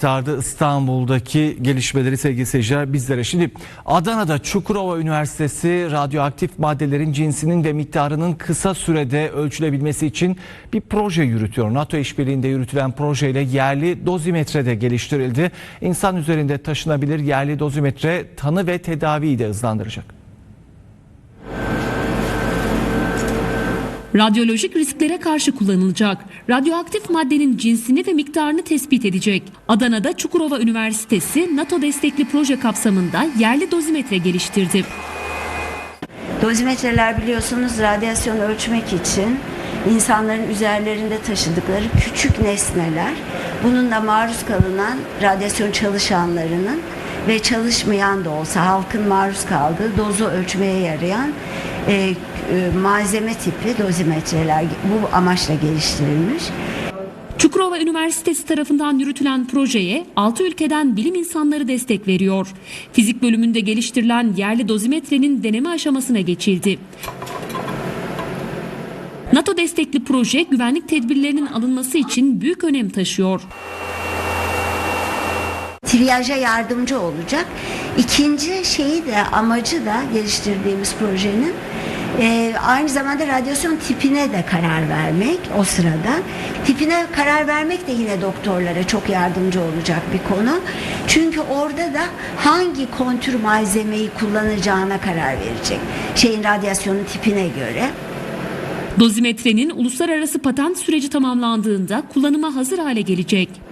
aktardı İstanbul'daki gelişmeleri sevgili seyirciler bizlere. Şimdi Adana'da Çukurova Üniversitesi radyoaktif maddelerin cinsinin ve miktarının kısa sürede ölçülebilmesi için bir proje yürütüyor. NATO işbirliğinde yürütülen projeyle yerli dozimetre de geliştirildi. İnsan üzerinde taşınabilir yerli dozimetre tanı ve tedaviyi de hızlandıracak. Radyolojik risklere karşı kullanılacak. Radyoaktif maddenin cinsini ve miktarını tespit edecek. Adana'da Çukurova Üniversitesi NATO destekli proje kapsamında yerli dozimetre geliştirdi. Dozimetreler biliyorsunuz radyasyon ölçmek için insanların üzerlerinde taşıdıkları küçük nesneler. Bununla maruz kalınan radyasyon çalışanlarının ve çalışmayan da olsa halkın maruz kaldığı dozu ölçmeye yarayan e, e, malzeme tipi dozimetreler bu amaçla geliştirilmiş. Çukurova Üniversitesi tarafından yürütülen projeye 6 ülkeden bilim insanları destek veriyor. Fizik bölümünde geliştirilen yerli dozimetrenin deneme aşamasına geçildi. NATO destekli proje güvenlik tedbirlerinin alınması için büyük önem taşıyor. triyaja yardımcı olacak. İkinci şeyi de amacı da geliştirdiğimiz projenin e, aynı zamanda radyasyon tipine de karar vermek o sırada. Tipine karar vermek de yine doktorlara çok yardımcı olacak bir konu. Çünkü orada da hangi kontür malzemeyi kullanacağına karar verecek. Şeyin radyasyonun tipine göre. Dozimetrenin uluslararası patent süreci tamamlandığında kullanıma hazır hale gelecek.